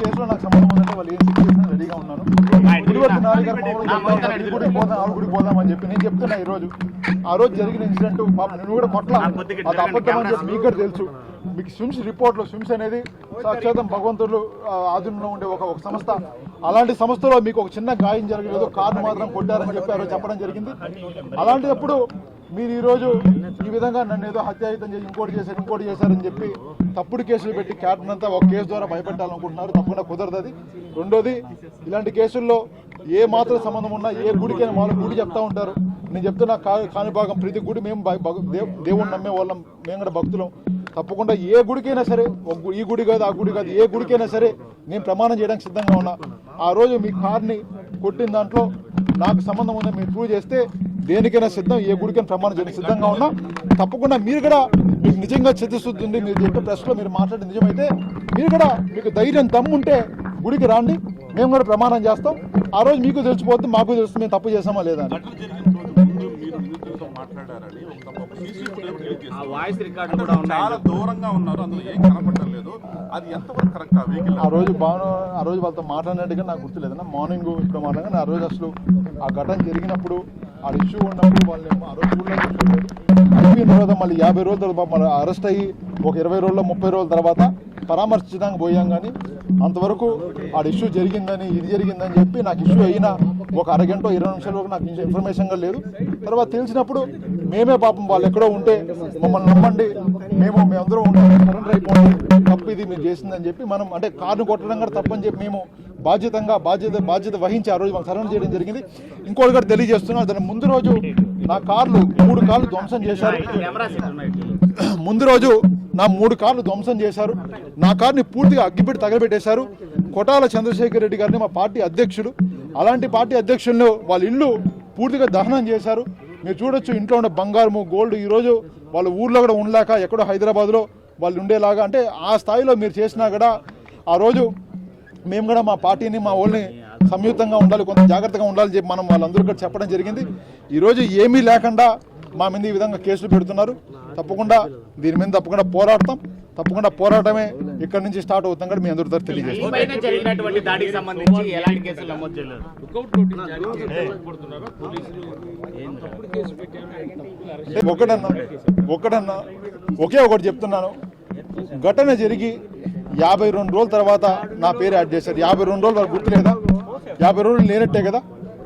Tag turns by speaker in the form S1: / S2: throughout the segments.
S1: కేసులో నాకు సంబంధం ఉందంటే వాళ్ళు ఏం చేసినా రెడీగా ఉన్నాను. గుడికి పోదాం ఆ గుడికి పోదాం అని చెప్పి నేను చెప్తున్నా ఈ రోజు ఆ రోజు జరిగిన ఇన్సిడెంట్ పాప నేను కూడా కొట్ల. అది అబద్ధం అని చెప్పి మీకు తెలుసు. మీకు స్విమ్స్ రిపోర్ట్లో స్విమ్స్ అనేది సాక్షాతం భగవంతుడు ఆధీనంలో ఉండే ఒక ఒక సంస్థ. అలాంటి సంస్థలో మీకు ఒక చిన్న గాయం జరగలేదు కార్డు మాత్రం కొట్టారని చెప్పి ఆ రోజు చెప్పడం జరిగింది. అలాంటిదప్పుడు మీరు ఈరోజు ఈ విధంగా నన్ను ఏదో హత్యాయుతం చేసి ఇంకోటి చేశారు ఇంకోటి చేశారని చెప్పి తప్పుడు కేసులు పెట్టి క్యాప్టెన్ అంతా ఒక కేసు ద్వారా భయపెట్టాలనుకుంటున్నారు. తప్పకుండా కుదరదు రెండోది ఇలాంటి కేసుల్లో ఏ మాత్రం సంబంధం ఉన్నా ఏ గుడికైనా వాళ్ళు గుడి చెప్తా ఉంటారు. నేను చెప్తున్నా కా కాణిభాగం ప్రతి గుడి మేము భగ- దేవుణ్ణి నమ్మే వాళ్ళం. మేము కూడా భక్తులం. తప్పకుండా ఏ గుడికైనా సరే ఈ గుడి కాదు ఆ గుడి కాదు ఏ గుడికైనా సరే నేను ప్రమాణం చేయడానికి సిద్ధంగా ఉన్నా. ఆ రోజు మీ కార్ని కొట్టిన దాంట్లో నాకు సంబంధం ఉందని మీరు ప్రూవ్ చేస్తే దేనికైనా సిద్ధం ఏ గుడికైనా ప్రమాణం చేయడానికి సిద్ధంగా ఉన్నా తప్పకుండా మీరు కూడా మీకు నిజంగా చిత్తశుద్ధి ఉంది మీరు చెప్పే ప్రెస్లో మీరు మాట్లాడే నిజమైతే మీరు కూడా మీకు ధైర్యం దమ్ముంటే గుడికి రాండి. మేము కూడా ప్రమాణం చేస్తాం. ఆ రోజు మీకు తెలిసిపోతుంది మాకు తెలుస్తుంది మేము తప్పు చేసామా లేదా
S2: చాలా దూరంగా ఉన్నారు అందులో ఏం అది ఎంతవరకు కరెక్ట్ ఆ వెహికల్?
S1: ఆ రోజు బాగా ఆ రోజు వాళ్ళతో మాట్లాడినట్టుగా నాకు గుర్తులేదన్న మార్నింగ్ ఇప్పుడు మాట్లాడగా ఆ రోజు అసలు ఆ ఘటన జరిగినప్పుడు ఆ ఇష్యూ ఉన్నప్పుడు వాళ్ళు ఆ రోజు అయిపోయిన తర్వాత మళ్ళీ యాభై రోజుల తర్వాత మళ్ళీ అరెస్ట్ అయ్యి ఒక ఇరవై రోజుల్లో ముప్పై రోజుల తర్వాత పరామర్శించడానికి పోయాం కానీ అంతవరకు ఆ ఇష్యూ జరిగిందని ఇది జరిగిందని చెప్పి నాకు ఇష్యూ అయినా ఒక అరగంట ఇరవై నిమిషాల వరకు నాకు ఇన్ఫర్మేషన్ లేదు. తర్వాత తెలిసినప్పుడు మేమే పాపం వాళ్ళు ఎక్కడో ఉంటే మమ్మల్ని నమ్మండి మేము మేమందరం ఉంటాం సరెండర్ అయిపోండి తప్పు ఇది మీరు చేసిందని చెప్పి మనం అంటే కార్డు కొట్టడం కూడా తప్పని చెప్పి మేము బాధ్యతంగా బాధ్యత బాధ్యత వహించి ఆ రోజు మనం సరెండర్ చేయడం జరిగింది. ఇంకోటి కూడా తెలియజేస్తున్నారు దాని ముందు రోజు నా కార్లు మూడు కార్లు ధ్వంసం చేశారు. ముందు రోజు నా మూడు కార్లు ధ్వంసం చేశారు. నా కార్ని పూర్తిగా అగ్గిపెట్టి తగలబెట్టేశారు. కొటాల చంద్రశేఖర్ రెడ్డి గారిని మా పార్టీ అధ్యక్షుడు. అలాంటి పార్టీ అధ్యక్షులను వాళ్ళ ఇల్లు పూర్తిగా దహనం చేశారు. మీరు చూడొచ్చు ఇంట్లో ఉన్న బంగారము గోల్డ్ ఈరోజు వాళ్ళ ఊర్లో కూడా ఉండలేక ఎక్కడో హైదరాబాద్లో వాళ్ళు ఉండేలాగా అంటే ఆ స్థాయిలో మీరు చేసినా కూడా ఆ రోజు మేము కూడా మా పార్టీని మా వాళ్ళని సంయుక్తంగా ఉండాలి కొంత జాగ్రత్తగా ఉండాలని చెప్పి మనం వాళ్ళందరూ కూడా చెప్పడం జరిగింది. ఈరోజు ఏమీ లేకుండా మా మీద ఈ విధంగా కేసులు పెడుతున్నారు. తప్పకుండా దీని మీద తప్పకుండా పోరాడతాం. తప్పకుండా పోరాటమే ఇక్కడ నుంచి స్టార్ట్ అవుతాం కూడా మీ అందరితో తెలియజేస్తాం ఒకటన్నా ఒకే ఒకటి చెప్తున్నాను. ఘటన జరిగి యాభై రెండు రోజుల తర్వాత నా పేరు యాడ్ చేశారు. యాభై రెండు రోజులు వాళ్ళు గుర్తులేదా? యాభై రోజులు లేనట్టే కదా?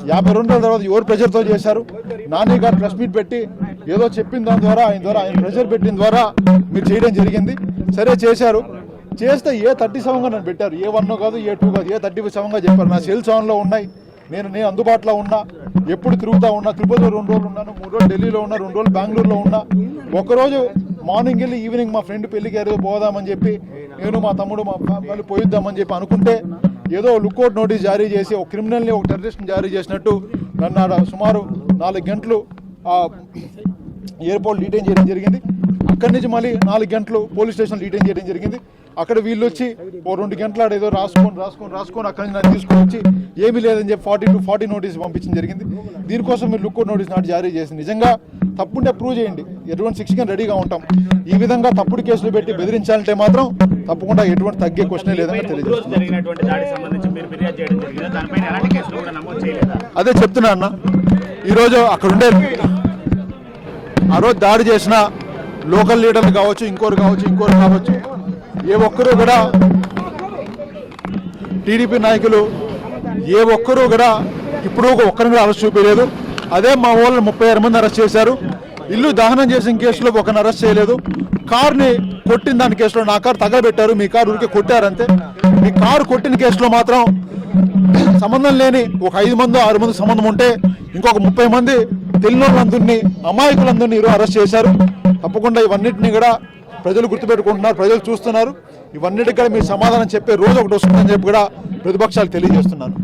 S1: యాభై రెండు రోజుల తర్వాత ఎవరు ప్రెషర్తో చేశారు? నాని గారు ప్రెస్ మీట్ పెట్టి ఏదో చెప్పిన దాని ద్వారా ఆయన ద్వారా ఆయన ప్రెషర్ పెట్టిన ద్వారా మీరు చేయడం జరిగింది. సరే చేశారు. చేస్తే ఏ థర్టీ సెవెన్గా నన్ను పెట్టారు. ఏ వన్ కాదు ఏ టూ కాదు ఏ థర్టీ సెవెన్గా చెప్పారు. నా సెల్ సెవెన్లో ఉన్నాయి. నేను నేను అందుబాటులో ఉన్నా. ఎప్పుడు తిరుగుతూ ఉన్నా. తిరుపతిలో రెండు రోజులు ఉన్నాను. మూడు రోజులు ఢిల్లీలో ఉన్నా. రెండు రోజులు బెంగళూరులో ఉన్నా. ఒకరోజు మార్నింగ్ వెళ్ళి ఈవినింగ్ మా ఫ్రెండ్ పెళ్ళికి ఏదో పోదామని చెప్పి నేను మా తమ్ముడు మా వాళ్ళు పోయిద్దామని చెప్పి అనుకుంటే ఏదో లుక్అవుట్ నోటీస్ జారీ చేసి ఒక క్రిమినల్ని ఒక టెర్రరిస్ట్ని జారీ చేసినట్టు నన్ను ఆడ సుమారు నాలుగు గంటలు ఎయిర్పోర్ట్ డీటైన్ చేయడం జరిగింది. అక్కడి నుంచి మళ్ళీ నాలుగు గంటలు పోలీస్ స్టేషన్ డీటైన్ చేయడం జరిగింది. అక్కడ వీళ్ళు వచ్చి ఓ రెండు గంటల ఆడ ఏదో రాసుకొని రాసుకొని రాసుకొని అక్కడి నుంచి తీసుకొని వచ్చి ఏమీ లేదని చెప్పి ఫార్టీ టు ఫార్టీ నోటీస్ పంపించడం జరిగింది. దీనికోసం మీరు లుక్ నోటీస్ నాటి జారీ చేసింది. నిజంగా తప్పుంటే ప్రూవ్ చేయండి. ఎటువంటి శిక్షగా రెడీగా ఉంటాం. ఈ విధంగా తప్పుడు కేసులు పెట్టి బెదిరించాలంటే మాత్రం తప్పకుండా ఎటువంటి తగ్గే క్వశ్చన్ లేదని తెలియజేస్తుంది
S3: చేయలేదా?
S1: అదే చెప్తున్నా అన్న. ఈరోజు అక్కడ ఉండే ఆ రోజు దాడి చేసిన లోకల్ లీడర్లు కావచ్చు ఇంకోరు కావచ్చు ఇంకోరు కావచ్చు ఏ ఒక్కరు కూడా టీడీపీ నాయకులు ఏ ఒక్కరూ కూడా ఇప్పుడు ఒక్కరిని కూడా అరెస్ట్ చూపించలేదు. అదే మా ఊళ్ళో ముప్పై ఆరు మంది అరెస్ట్ చేశారు. ఇల్లు దహనం చేసిన కేసులో ఒకరిని అరెస్ట్ చేయలేదు. కార్ని కొట్టిన దాని కేసులో నా కారు తగలబెట్టారు. మీ కారు ఉరికి కొట్టారంతే. మీ కారు కొట్టిన కేసులో మాత్రం సంబంధం లేని ఒక ఐదు మంది ఆరు మంది సంబంధం ఉంటే ఇంకొక ముప్పై మంది తెలియని అమాయకులందరినీ ఈరోజు అరెస్ట్ చేశారు. తప్పకుండా ఇవన్నిటిని కూడా ప్రజలు గుర్తుపెట్టుకుంటున్నారు ప్రజలు చూస్తున్నారు. ఇవన్నిటికీ కూడా మీరు సమాధానం చెప్పే రోజు ఒకటి వస్తుందని చెప్పి కూడా ప్రతిపక్షాలు తెలియజేస్తున్నాను